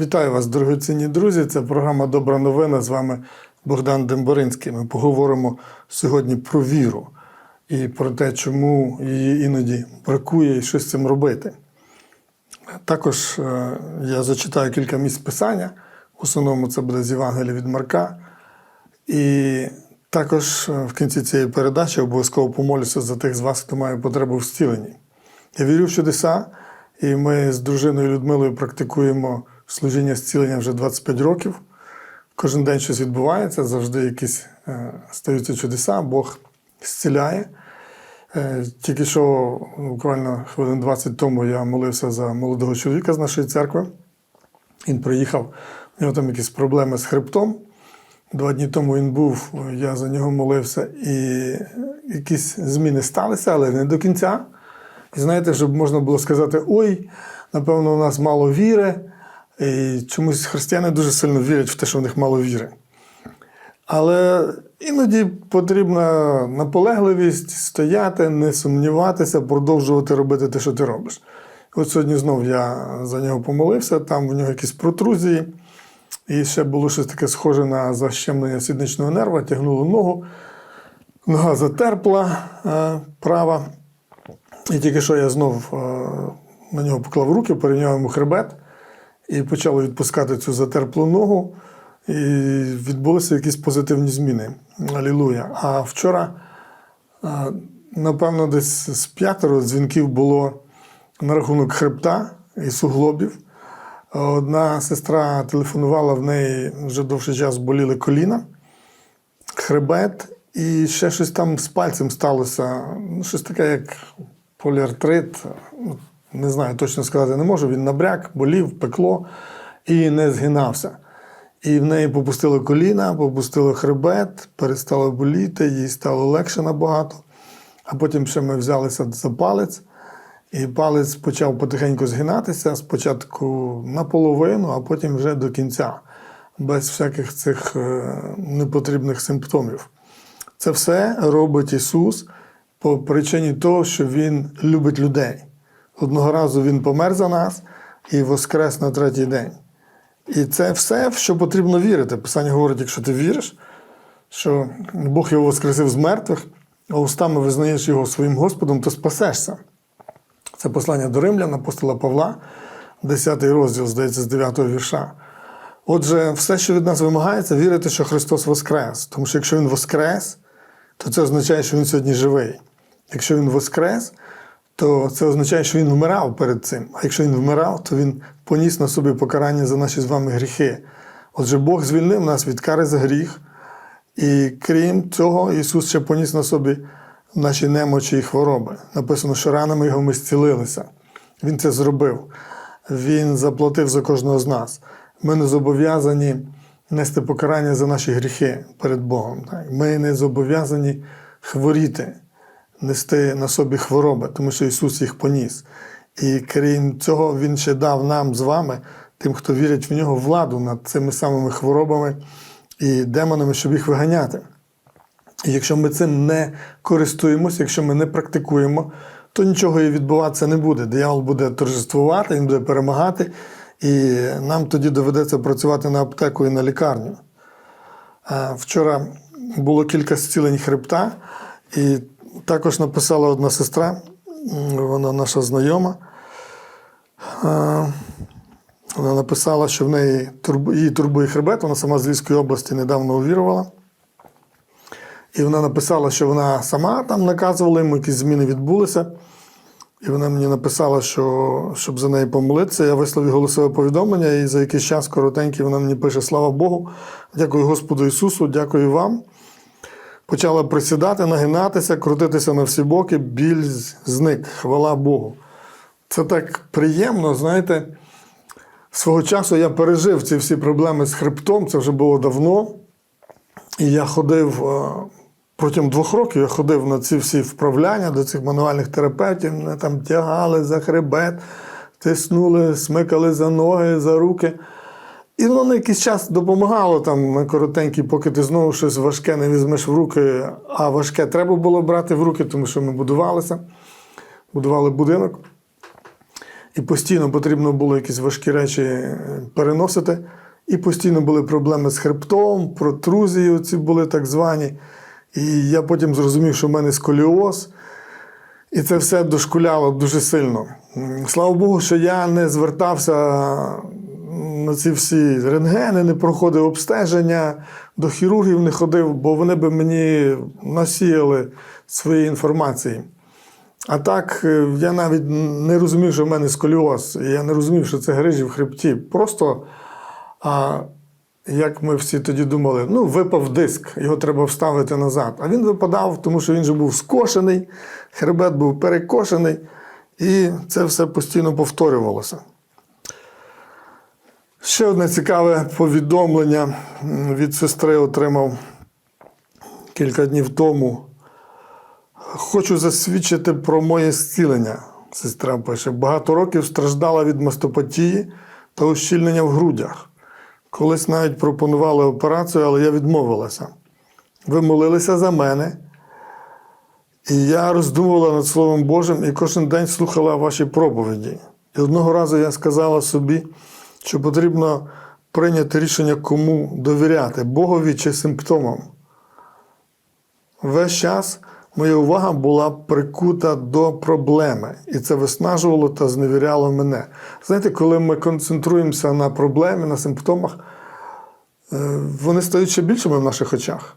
Вітаю вас, дорогоцінні друзі. Це програма Добра новина. З вами Богдан Демборинський. Ми поговоримо сьогодні про віру і про те, чому її іноді бракує і що з цим робити. Також е, я зачитаю кілька місць писання. В основному це буде з Євангелія від Марка. І також е, в кінці цієї передачі обов'язково помолюся за тих з вас, хто має потребу в зціленні. Я вірю в чудеса, і ми з дружиною Людмилою практикуємо служіння зцілення вже 25 років. Кожен день щось відбувається, завжди якісь е, стаються чудеса, Бог зціляє. Е, Тільки що буквально хвилин 20 тому я молився за молодого чоловіка з нашої церкви. Він приїхав, у нього там якісь проблеми з хребтом. Два дні тому він був, я за нього молився, і якісь зміни сталися, але не до кінця. І знаєте, щоб можна було сказати: ой, напевно, у нас мало віри. І чомусь християни дуже сильно вірять в те, що в них мало віри. Але іноді потрібна наполегливість стояти, не сумніватися, продовжувати робити те, що ти робиш. От сьогодні знов я за нього помолився, там в нього якісь протрузії, і ще було щось таке схоже на защемлення сідничного нерва, тягнуло ногу, нога затерпла е, права. І тільки що я знов е, на нього поклав руки, порівняв йому хребет і почало відпускати цю затерплу ногу, і відбулися якісь позитивні зміни. Алілуя. А вчора, е, напевно, десь з п'ятеро дзвінків було на рахунок хребта і суглобів. Одна сестра телефонувала в неї вже довший час боліли коліна, хребет, і ще щось там з пальцем сталося. Ну, щось таке, як поліартрит. Не знаю, точно сказати не можу. Він набряк, болів, пекло і не згинався. І в неї попустило коліна, попустило хребет, перестало боліти, їй стало легше набагато. А потім ще ми взялися за палець, і палець почав потихеньку згинатися, спочатку наполовину, а потім вже до кінця, без всяких цих е, непотрібних симптомів. Це все робить Ісус по причині того, що Він любить людей. Одного разу Він помер за нас і воскрес на третій день. І це все, в що потрібно вірити. Писання говорить, якщо ти віриш, що Бог його воскресив з мертвих, а устами визнаєш його своїм Господом, то спасешся. Це послання до римлян, апостола Павла, 10 розділ, здається, з 9 вірша. Отже, все, що від нас вимагається, вірити, що Христос Воскрес. Тому що якщо Він Воскрес, то це означає, що Він сьогодні живий. Якщо Він Воскрес, то це означає, що Він вмирав перед цим. А якщо Він вмирав, то Він поніс на собі покарання за наші з вами гріхи. Отже, Бог звільнив нас від кари за гріх, і крім цього, Ісус ще поніс на собі наші немочі і хвороби. Написано, що ранами Його ми зцілилися. Він це зробив. Він заплатив за кожного з нас. Ми не зобов'язані нести покарання за наші гріхи перед Богом. Ми не зобов'язані хворіти, нести на собі хвороби, тому що Ісус їх поніс. І крім цього, Він ще дав нам з вами, тим, хто вірить в нього, владу над цими самими хворобами і демонами, щоб їх виганяти. І якщо ми цим не користуємося, якщо ми не практикуємо, то нічого і відбуватися не буде. Диявол буде торжествувати, він буде перемагати, і нам тоді доведеться працювати на аптеку і на лікарню. Вчора було кілька зцілень хребта, і також написала одна сестра, вона наша знайома. Вона написала, що в неї її турбує хребет, вона сама з Львівської області недавно увірувала. І вона написала, що вона сама там наказувала йому, якісь зміни відбулися. І вона мені написала, що щоб за неї помолитися. Я висловив голосове повідомлення, і за якийсь час коротенький вона мені пише: Слава Богу, дякую Господу Ісусу, дякую вам. Почала присідати, нагинатися, крутитися на всі боки, біль зник. Хвала Богу. Це так приємно, знаєте. Свого часу я пережив ці всі проблеми з хребтом, це вже було давно. І я ходив е, протягом двох років я ходив на ці всі вправляння до цих мануальних терапевтів, мене там тягали за хребет, тиснули, смикали за ноги, за руки. І воно на якийсь час допомагало там на коротенький, поки ти знову щось важке не візьмеш в руки, а важке треба було брати в руки, тому що ми будувалися, будували будинок. і постійно потрібно було якісь важкі речі е, переносити. І постійно були проблеми з хребтом, протрузії ці були так звані. І я потім зрозумів, що в мене сколіоз. І це все дошкуляло дуже сильно. Слава Богу, що я не звертався на ці всі рентгени, не проходив обстеження, до хірургів не ходив, бо вони би мені насіяли своєї інформації. А так, е, я навіть не розумів, що в мене сколіоз. Я не розумів, що це грижі в хребті. Просто, а, як ми всі тоді думали, ну, випав диск, його треба вставити назад. А він випадав, тому що він же був скошений, хребет був перекошений, і це все постійно повторювалося. Ще одне цікаве повідомлення від сестри отримав кілька днів тому. Хочу засвідчити про моє зцілення. Сестра пише: багато років страждала від мастопатії та ущільнення в грудях. Колись навіть пропонували операцію, але я відмовилася. Ви молилися за мене, і я роздумувала над Словом Божим і кожен день слухала ваші проповіді. І одного разу я сказала собі, що потрібно прийняти рішення, кому довіряти Богові чи симптомам. Весь час моя увага була прикута до проблеми, і це виснажувало та зневіряло мене. Знаєте, коли ми концентруємося на проблемі, на симптомах, е, вони стають ще більшими в наших очах.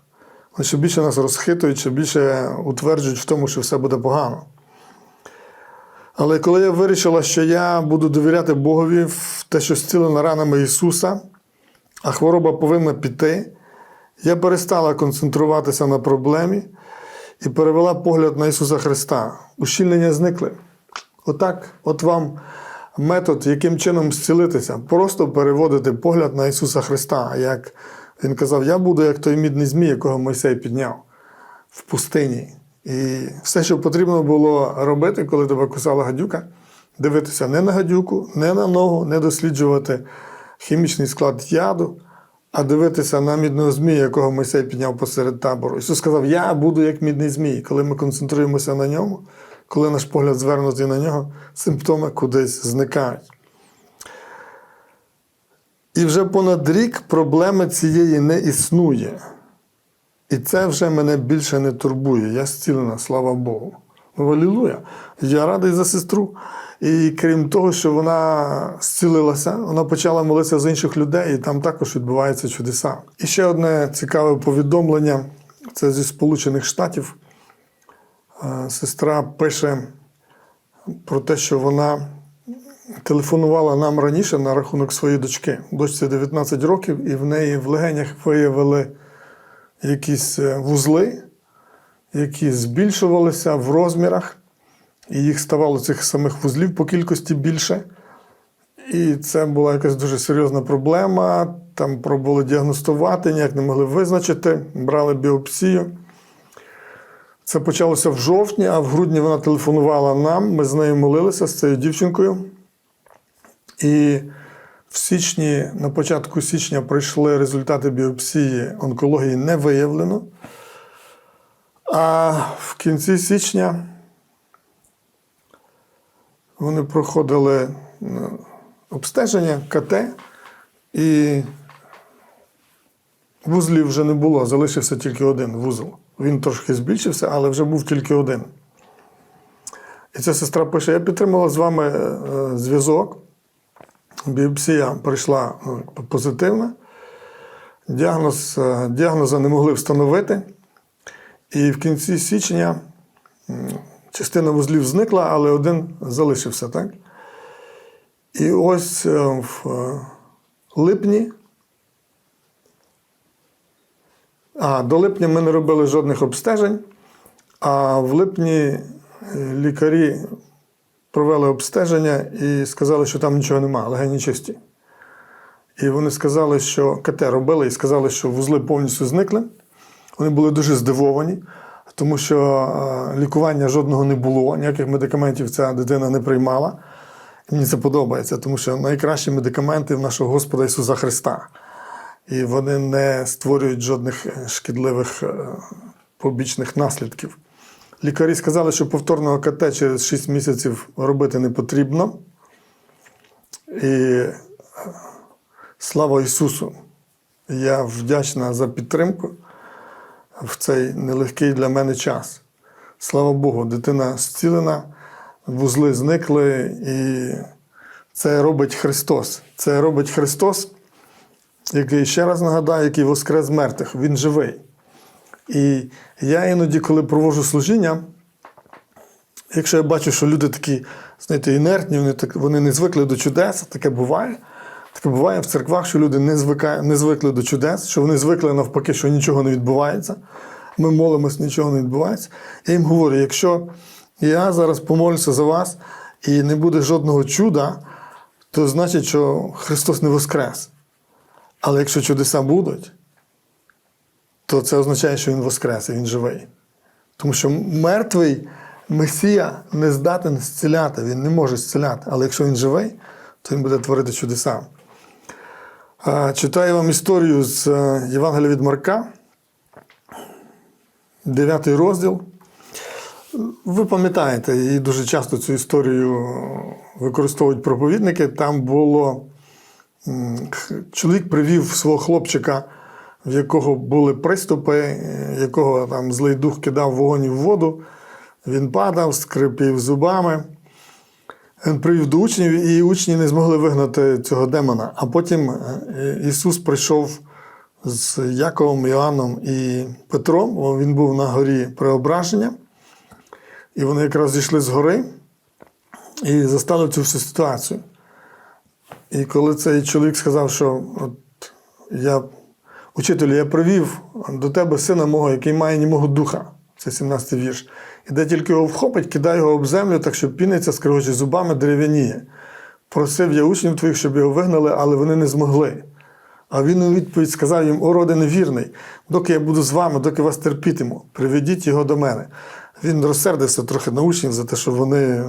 Вони ще більше нас розхитують, ще більше утверджують в тому, що все буде погано. Але коли я вирішила, що я буду довіряти Богові в те, що зцілена ранами Ісуса, а хвороба повинна піти, я перестала концентруватися на проблемі і перевела погляд на Ісуса Христа. Ущільнення зникли. Отак, от вам метод, яким чином зцілитися, просто переводити погляд на Ісуса Христа. Як Він казав, я буду як той мідний змій, якого Мойсей підняв в пустині. І все, що потрібно було робити, коли тебе кусала гадюка, дивитися не на гадюку, не на ногу, не досліджувати хімічний склад яду, а дивитися на мідного змія, якого Мойсей підняв посеред табору. Ісус сказав: Я буду як мідний змій. Коли ми концентруємося на ньому, коли наш погляд звернутий на нього, симптоми кудись зникають. І вже понад рік проблеми цієї не існує. І це вже мене більше не турбує. Я зцілена, слава Богу. Ну, Алілуя. Я радий за сестру. І крім того, що вона зцілилася, вона почала молитися за інших людей, і там також відбуваються чудеса. І ще одне цікаве повідомлення це зі Сполучених Штатів. Сестра пише про те, що вона телефонувала нам раніше на рахунок своєї дочки. Дочці 19 років, і в неї в легенях виявили якісь е, вузли, які збільшувалися в розмірах, і їх ставало цих самих вузлів по кількості більше. І це була якась дуже серйозна проблема. Там пробували діагностувати, ніяк не могли визначити, брали біопсію. Це почалося в жовтні, а в грудні вона телефонувала нам. Ми з нею молилися з цією дівчинкою. І в січні, на початку січня прийшли результати біопсії, онкології не виявлено. А в кінці січня вони проходили ну, обстеження КТ, і вузлів вже не було, залишився тільки один вузол. Він трошки збільшився, але вже був тільки один. І ця сестра пише: я підтримала з вами е, зв'язок. Біопсія прийшла позитивна. Діагноз, діагноза не могли встановити. І в кінці січня частина вузлів зникла, але один залишився. Так? І ось в липні. А до липня ми не робили жодних обстежень, а в липні лікарі провели обстеження і сказали, що там нічого немає, легені чисті. І вони сказали, що КТ робили і сказали, що вузли повністю зникли. Вони були дуже здивовані, тому що е, лікування жодного не було, ніяких медикаментів ця дитина не приймала. І мені це подобається, тому що найкращі медикаменти в нашого Господа Ісуса Христа. І вони не створюють жодних е, шкідливих е, побічних наслідків. Лікарі сказали, що повторного КТ через 6 місяців робити не потрібно. І слава Ісусу! Я вдячна за підтримку в цей нелегкий для мене час. Слава Богу, дитина зцілена, вузли зникли, і це робить Христос. Це робить Христос, який ще раз нагадаю, який воскрес мертвих. Він живий. І я іноді, коли проводжу служіння, якщо я бачу, що люди такі, знаєте, інертні, вони, так, вони не звикли до чудес, таке буває. Таке буває в церквах, що люди не, звикає, не звикли до чудес, що вони звикли навпаки, що нічого не відбувається. Ми молимось, нічого не відбувається. Я їм говорю: якщо я зараз помолюся за вас і не буде жодного чуда, то значить, що Христос не воскрес. Але якщо чудеса будуть, то це означає, що Він воскрес Він живий. Тому що мертвий Месія не здатен зціляти, він не може зціляти. Але якщо він живий, то він буде творити чудеса. Читаю вам історію з е, Євангелія від Марка, 9 розділ. Ви пам'ятаєте, і дуже часто цю історію використовують проповідники. Там було чоловік привів свого хлопчика, в якого були приступи, е, якого там злий дух кидав вогонь в воду. Він падав, скрипів зубами. Він привів до учнів, і учні не змогли вигнати цього демона. А потім е, Ісус прийшов з Яковом, Іоанном і Петром. Він був на горі преображення. І вони якраз зійшли з гори і застали цю всю ситуацію. І коли цей чоловік сказав, що от я, учителю, я привів до тебе сина мого, який має німого духа. Це 17-й вірш. І де тільки його вхопить, кидає його об землю, так що піниться, скригоче зубами, дерев'яніє. Просив я учнів твоїх, щоб його вигнали, але вони не змогли. А він у відповідь сказав їм: О, роде невірний, доки я буду з вами, доки вас терпітиму, приведіть його до мене. Він розсердився трохи на учнів за те, що вони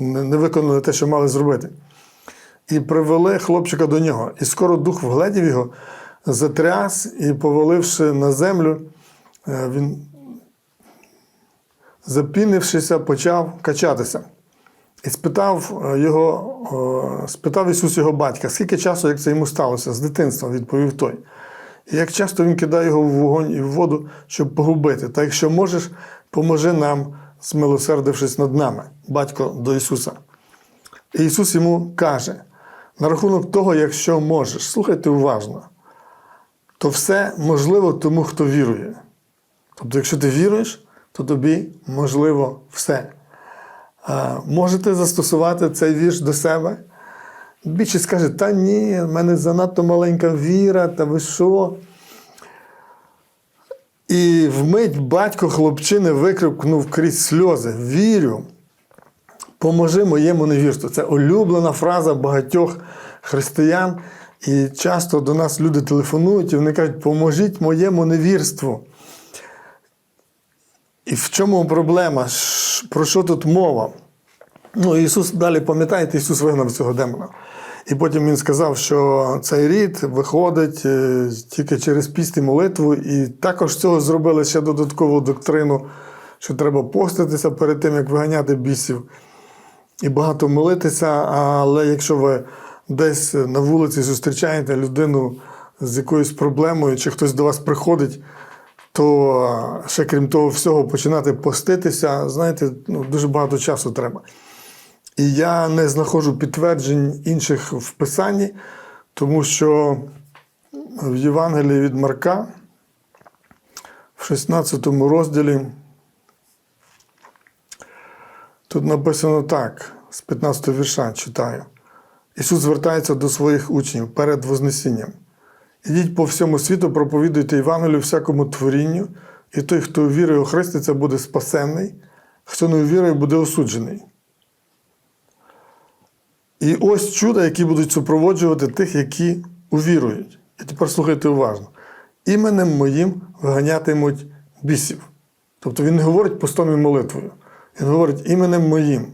не виконали те, що мали зробити. І привели хлопчика до нього. І скоро дух вгледів його, затряс і, поваливши на землю, е, він, запінившися, почав качатися. І спитав е, його, спитав Ісус його батька, скільки часу, як це йому сталося, з дитинства, відповів той. І як часто він кидає його в вогонь і в воду, щоб погубити. Та якщо можеш, поможи нам, змилосердившись над нами, батько до Ісуса. І Ісус йому каже: на рахунок того, якщо можеш, слухайте уважно, то все можливо тому, хто вірує. Тобто, якщо ти віруєш, то тобі можливо все. Можете застосувати цей вірш до себе? Більшість скаже, та ні, в мене занадто маленька віра, та ви що? І вмить батько хлопчини викрикнув крізь сльози: Вірю, поможи моєму невірству. Це улюблена фраза багатьох християн. І часто до нас люди телефонують і вони кажуть, поможіть моєму невірству. І в чому проблема? Про що тут мова? Ну, Ісус далі пам'ятаєте, Ісус вигнав цього демона. І потім Він сказав, що цей рід виходить е, тільки через піст і молитву, і також цього зробили ще додаткову доктрину, що треба поститися перед тим, як виганяти бісів, і багато молитися. Але якщо ви десь на вулиці зустрічаєте людину з якоюсь проблемою, чи хтось до вас приходить, то ще крім того всього починати поститися, знаєте, ну, дуже багато часу треба. І я не знаходжу підтверджень інших в Писанні, тому що в Євангелії від Марка, в 16 розділі, тут написано так, з 15 вірша читаю. Ісус звертається до своїх учнів перед Вознесінням. Ідіть по всьому світу, проповідуйте Євангелію всякому творінню, і той, хто увірує у Христиця, буде спасенний, хто не увірує, буде осуджений. І ось чуда, які будуть супроводжувати тих, які увірують. І тепер слухайте уважно. Іменем моїм виганятимуть бісів. Тобто він не говорить пустою молитвою. Він говорить іменем моїм.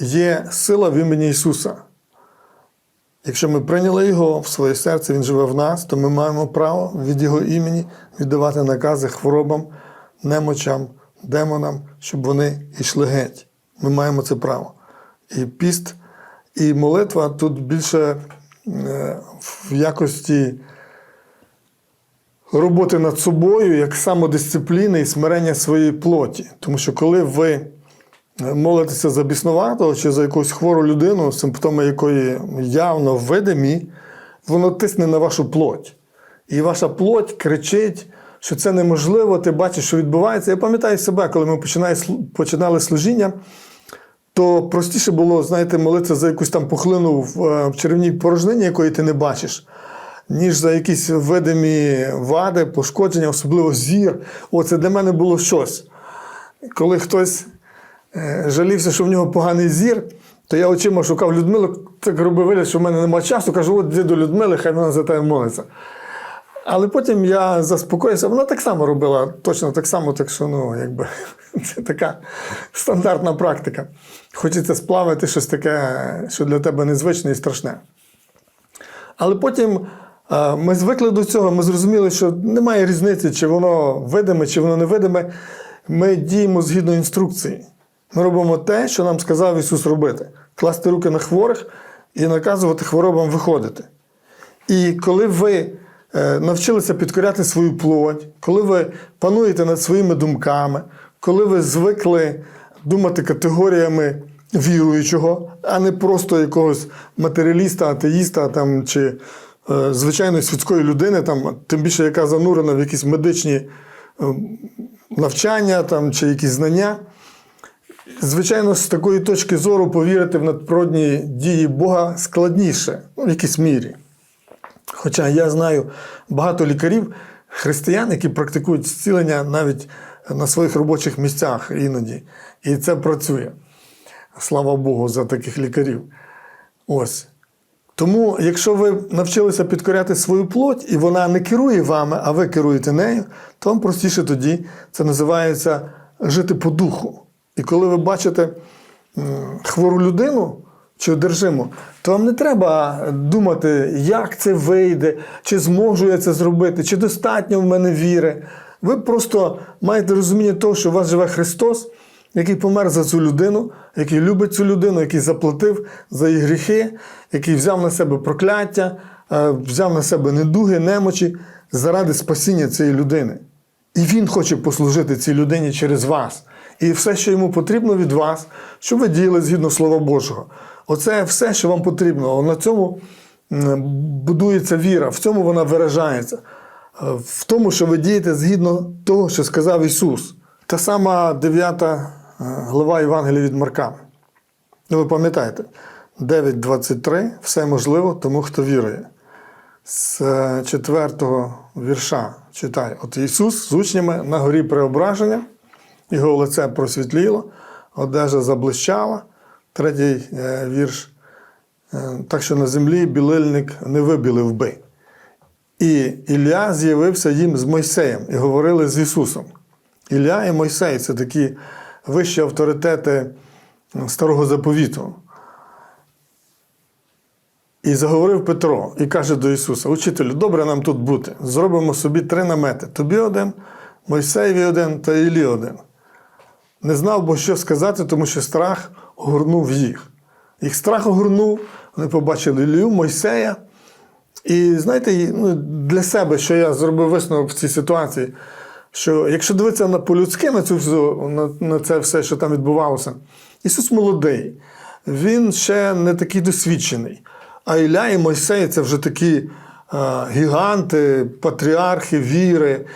Є сила в імені Ісуса. Якщо ми прийняли Його в своє серце, Він живе в нас, то ми маємо право від Його імені віддавати накази хворобам, немочам, демонам, щоб вони йшли геть. Ми маємо це право. І піст, І молитва тут більше е, в якості роботи над собою, як самодисципліни і смирення своєї плоті. Тому що коли ви молитеся за біснуватого чи за якусь хвору людину, симптоми якої явно видимі, воно тисне на вашу плоть. І ваша плоть кричить, що це неможливо, ти бачиш, що відбувається. Я пам'ятаю себе, коли ми починали, служіння, то простіше було, знаєте, молитися за якусь там пухлину в, е, в порожнині, якої ти не бачиш, ніж за якісь видимі вади, пошкодження, особливо зір. Оце для мене було щось. Коли хтось жалівся, що в нього поганий зір, то я очима шукав Людмилу, так робив вигляд, що в мене немає часу, кажу, от йди до Людмили, хай вона за тебе молиться. Але потім я заспокоївся, вона так само робила, точно так само, так що ну, якби, це така стандартна практика. Хочеться сплавити щось таке, що для тебе незвичне і страшне. Але потім е, ми звикли до цього, ми зрозуміли, що немає різниці, чи воно видиме, чи воно невидиме. Ми діємо згідно інструкції. Ми робимо те, що нам сказав Ісус робити: класти руки на хворих і наказувати хворобам виходити. І коли ви е, навчилися підкоряти свою плоть, коли ви пануєте над своїми думками, коли ви звикли думати категоріями віруючого, а не просто якогось матеріаліста, атеїста там, чи е, звичайної світської людини, там, тим більше яка занурена в якісь медичні е, навчання там, чи якісь знання. Звичайно, з такої точки зору повірити в надприродні дії Бога складніше, ну, в якійсь мірі. Хоча я знаю багато лікарів, християн, які практикують зцілення навіть на своїх робочих місцях іноді. І це працює. Слава Богу, за таких лікарів. Ось. Тому, якщо ви навчилися підкоряти свою плоть, і вона не керує вами, а ви керуєте нею, то вам простіше тоді це називається жити по духу. І коли ви бачите хвору людину чи одержиму, то вам не треба думати, як це вийде, чи зможу я це зробити, чи достатньо в мене віри. Ви просто маєте розуміння того, що у вас живе Христос, який помер за цю людину, який любить цю людину, який заплатив за її гріхи, який взяв на себе прокляття, е, взяв на себе недуги, немочі заради спасіння цієї людини. І він хоче послужити цій людині через вас. І все, що йому потрібно від вас, щоб ви діяли згідно Слова Божого. Оце все, що вам потрібно. На цьому будується віра, в цьому вона виражається. Е, В тому, що ви дієте згідно того, що сказав Ісус. Та сама 9 е, глава Євангелія від Марка. Ну, ви пам'ятаєте, 9.23 все можливо тому, хто вірує. З е, четвертого вірша читаю. От Ісус з учнями на горі преображення, його лице просвітліло, одежа заблищала. Третій е, вірш. е, Так що на землі білильник не вибілив би. І Ілля з'явився їм з Мойсеєм і говорили з Ісусом. Ілля і Мойсей це такі вищі авторитети старого заповіту. І заговорив Петро і каже до Ісуса: Учителю, добре нам тут бути. Зробимо собі три намети: тобі один, Мойсеєві один та Іллі один. Не знав, бо що сказати, тому що страх огорнув їх. Їх страх огорнув, вони побачили Іллю, Мойсея. І знаєте, ну, для себе, що я зробив висновок в цій ситуації, що якщо дивитися на по-людськи на, цю на, на це все, що там відбувалося, Ісус молодий, Він ще не такий досвідчений. А Ілля і Мойсей це вже такі е, гіганти, патріархи віри,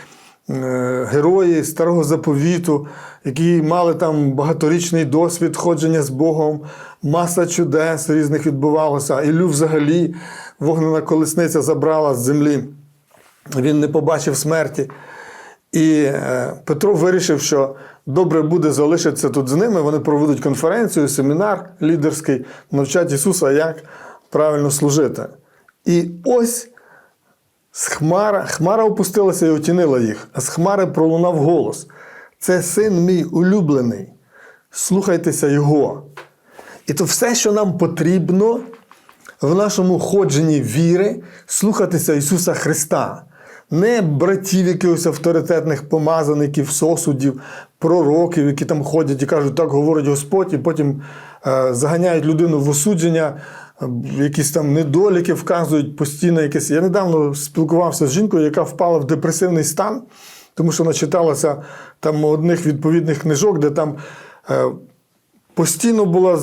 е, герої старого заповіту, які мали там багаторічний досвід ходження з Богом, маса чудес різних відбувалося. А Іллю взагалі вогнена колесниця забрала з землі. Він не побачив смерті. І е, Петро вирішив, що добре буде залишитися тут з ними. Вони проведуть конференцію, семінар лідерський, навчать Ісуса, як правильно служити. І ось з хмара, хмара опустилася і отінила їх, а з хмари пролунав голос: Це син мій улюблений. Слухайтеся Його. І то все, що нам потрібно в нашому ходженні віри, слухатися Ісуса Христа. Не братів якихось авторитетних помазаників, сосудів, пророків, які там ходять і кажуть, так говорить Господь, і потім е, заганяють людину в осудження, е, якісь там недоліки вказують постійно якесь. Я недавно спілкувався з жінкою, яка впала в депресивний стан, тому що начиталася там одних відповідних книжок, де там. е, Постійно була е,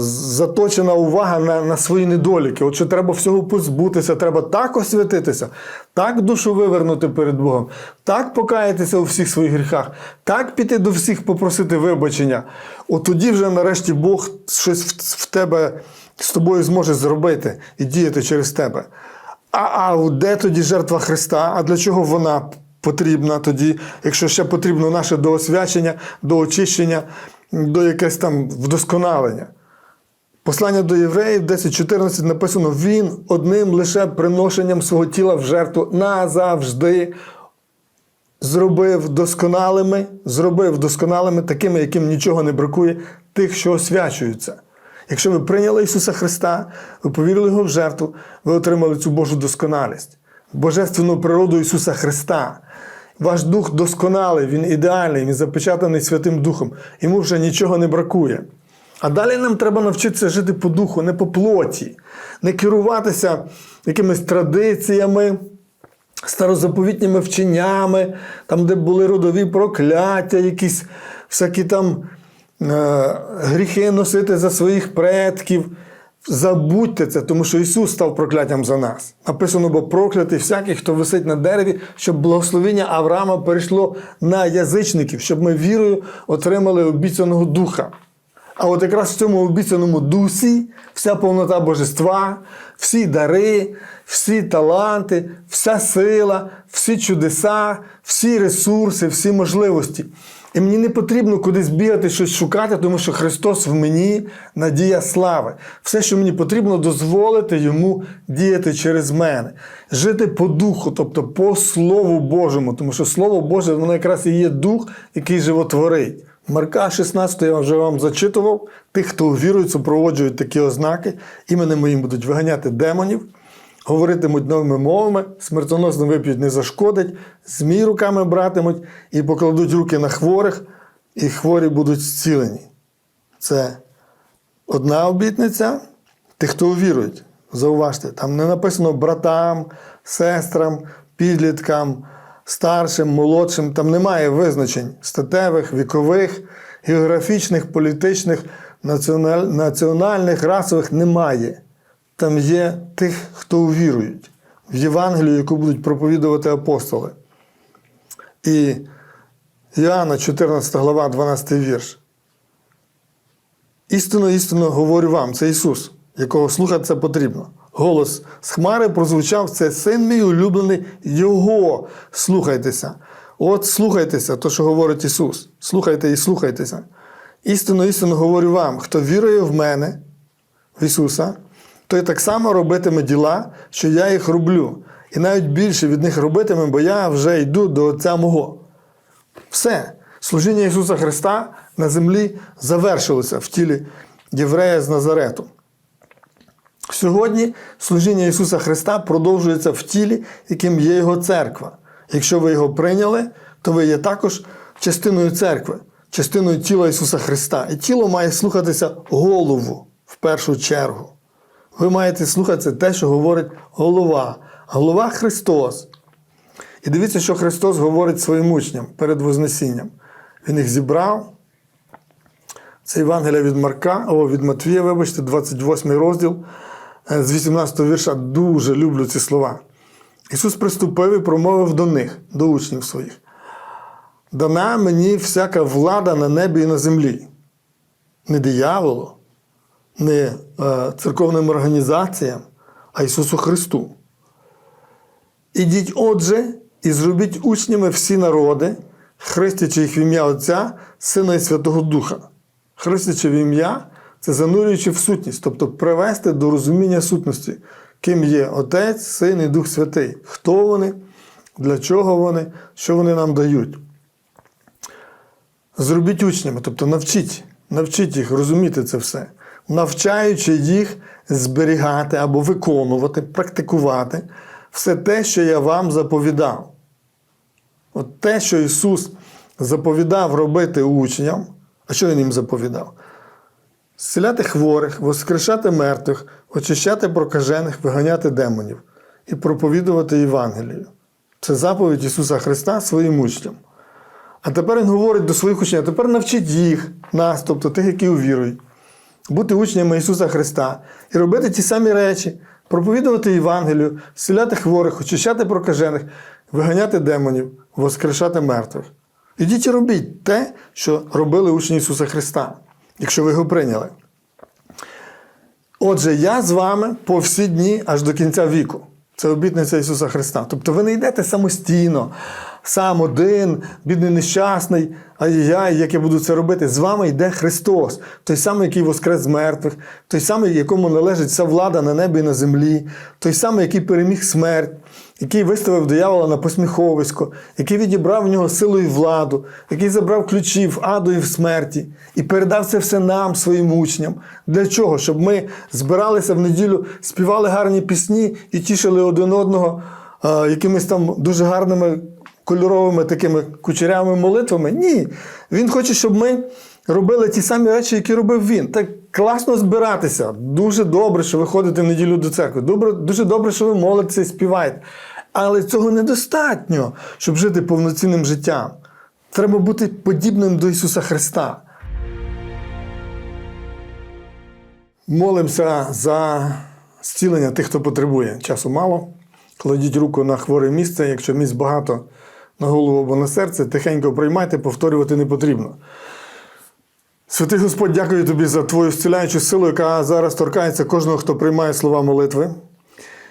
заточена увага на, на свої недоліки. От що треба всього позбутися, треба так освятитися, так душу вивернути перед Богом, так покаятися у всіх своїх гріхах, так піти до всіх попросити вибачення. От тоді вже нарешті Бог щось в, в тебе з тобою зможе зробити і діяти через тебе. А, а де тоді жертва Христа? А для чого вона потрібна тоді, якщо ще потрібно наше доосвячення, доочищення, до якесь там вдосконалення? Послання до євреїв 10.14 написано: Він одним лише приношенням свого тіла в жертву назавжди зробив досконалими, зробив досконалими такими, яким нічого не бракує, тих, що освячуються. Якщо ви прийняли Ісуса Христа, ви повірили Його в жертву, ви отримали цю Божу досконалість, божественну природу Ісуса Христа. Ваш дух досконалий, він ідеальний, він запечатаний Святим Духом. Йому вже нічого не бракує. А далі нам треба навчитися жити по духу, не по плоті, не керуватися якимись традиціями, старозаповітніми вченнями, там, де були родові прокляття, якісь всякі там е, гріхи носити за своїх предків. Забудьте це, тому що Ісус став прокляттям за нас. Написано, бо проклятий всякий, хто висить на дереві, щоб благословення Авраама перейшло на язичників, щоб ми вірою отримали обіцяного духа. А от якраз в цьому обіцяному дусі вся повнота божества, всі дари, всі таланти, вся сила, всі чудеса, всі ресурси, всі можливості. І мені не потрібно кудись бігати, щось шукати, тому що Христос в мені надія слави. Все, що мені потрібно, дозволити йому діяти через мене, жити по духу, тобто по Слову Божому, тому що Слово Боже, воно якраз і є дух, який животворить. Марка 16 я вже вам зачитував. Тих, хто увірують, супроводжують такі ознаки, іменем моїм будуть виганяти демонів, говоритимуть новими мовами, смертоносно вип'ють не зашкодить, змій руками братимуть і покладуть руки на хворих, і хворі будуть зцілені. Це одна обітниця. Тих, хто увірують, зауважте, там не написано братам, сестрам, підліткам, старшим, молодшим. Там немає визначень статевих, вікових, географічних, політичних, національних, расових немає. Там є тих, хто увірують в Євангелію, яку будуть проповідувати апостоли. І Іоанна, 14 глава, 12 вірш. Істинно, істинно говорю вам, це Ісус, якого слухати це потрібно. Голос з хмари прозвучав, це син мій улюблений, Його слухайтеся. От слухайтеся, то, що говорить Ісус. Слухайте і слухайтеся. Істинно, істинно говорю вам, хто вірує в мене, в Ісуса, той так само робитиме діла, що я їх роблю. І навіть більше від них робитиме, бо я вже йду до Отця мого. Все. Служіння Ісуса Христа на землі завершилося в тілі єврея з Назарету. Сьогодні служіння Ісуса Христа продовжується в тілі, яким є Його церква. Якщо ви його прийняли, то ви є також частиною церкви, частиною тіла Ісуса Христа. І тіло має слухатися голову в першу чергу. Ви маєте слухатися те, що говорить голова. Голова Христос. І дивіться, що Христос говорить своїм учням перед Вознесінням. Він їх зібрав. Це Євангелія від Марка, о, від Матвія, вибачте, 28 розділ е, з 18 вірша. Дуже люблю ці слова. Ісус приступив і промовив до них, до учнів своїх. Дана мені всяка влада на небі і на землі. Не дияволу, не е, церковним організаціям, а Ісусу Христу. Ідіть, отже, і зробіть учнями всі народи, хрестячи їх в ім'я Отця, Сина і Святого Духа. Хрестячи в ім'я це занурюючи в сутність, тобто привести до розуміння сутності, ким є Отець, Син і Дух Святий, хто вони, для чого вони, що вони нам дають. Зробіть учнями, тобто навчіть, навчіть їх розуміти це все, навчаючи їх зберігати або виконувати, практикувати все те, що я вам заповідав. От те, що Ісус заповідав робити учням. А що він їм заповідав? Зціляти хворих, воскрешати мертвих, очищати прокажених, виганяти демонів і проповідувати Євангелію. Це заповідь Ісуса Христа своїм учням. А тепер Він говорить до своїх учнів, а тепер навчіть їх, нас, тобто тих, які увірують, бути учнями Ісуса Христа і робити ті самі речі, проповідувати Євангелію, зціляти хворих, очищати прокажених, виганяти демонів, воскрешати мертвих. Ідіть і робіть те, що робили учні Ісуса Христа, якщо ви його прийняли. Отже, я з вами по всі дні аж до кінця віку. Це обітниця Ісуса Христа. Тобто ви не йдете самостійно, сам один, бідний нещасний, ай-яй, як я буду це робити. З вами йде Христос, той самий, який воскрес з мертвих, той самий, якому належить вся влада на небі і на землі, той самий, який переміг смерть, який виставив диявола на посміховисько, який відібрав в нього силу і владу, який забрав ключі в аду і в смерті, і передав це все нам, своїм учням. Для чого? Щоб ми збиралися в неділю, співали гарні пісні і тішили один одного якимись там дуже гарними кольоровими такими кучерявими молитвами. Ні. Він хоче, щоб ми робили ті самі речі, які робив він. Так класно збиратися. Дуже добре, що ви ходите в неділю до церкви. Добре, дуже добре, що ви молитеся і співаєте. Але цього недостатньо, щоб жити повноцінним життям. Треба бути подібним до Ісуса Христа. Молимося за зцілення тих, хто потребує. Часу мало. Кладіть руку на хворе місце, якщо місць багато на голову або на серце, тихенько приймайте, повторювати не потрібно. Святий Господь, дякую тобі за твою зціляючу силу, яка зараз торкається кожного, хто приймає слова молитви.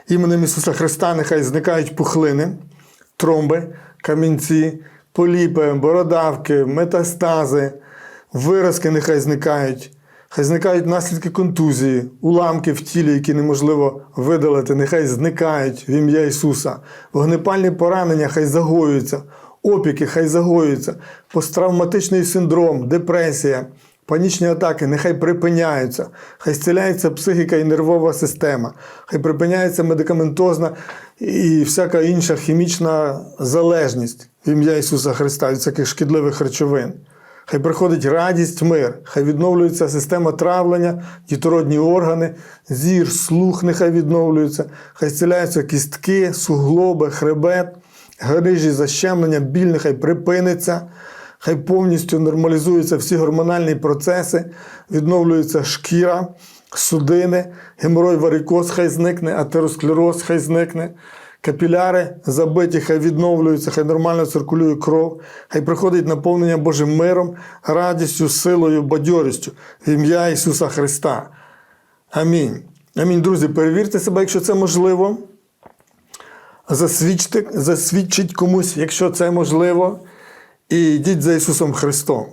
Іменем Ісуса Христа нехай зникають пухлини, тромби, камінці, поліпи, бородавки, метастази, виразки нехай зникають. Хай зникають наслідки контузії, уламки в тілі, які неможливо видалити, нехай зникають в ім'я Ісуса. Вогнепальні поранення хай загоюються, опіки хай загоюються, посттравматичний синдром, депресія, панічні атаки нехай припиняються, хай зціляється психіка і нервова система, хай припиняється медикаментозна і всяка інша хімічна залежність. В ім'я Ісуса Христа від всяких шкідливих речовин. Хай приходить радість, мир, хай відновлюється система травлення, дітородні органи, зір, слух нехай відновлюється, хай зціляються кістки, суглоби, хребет, грижі, защемлення, біль нехай припиниться, хай повністю нормалізуються всі гормональні процеси, відновлюється шкіра, судини, геморой варикоз хай зникне, атеросклероз хай зникне. Капіляри забиті, хай відновлюються, хай нормально циркулює кров, хай приходить наповнення Божим миром, радістю, силою, бадьорістю в ім'я Ісуса Христа. Амінь. Амінь, друзі, перевірте себе, якщо це можливо. Засвідчте, засвідчіть комусь, якщо це можливо. І йдіть за Ісусом Христом.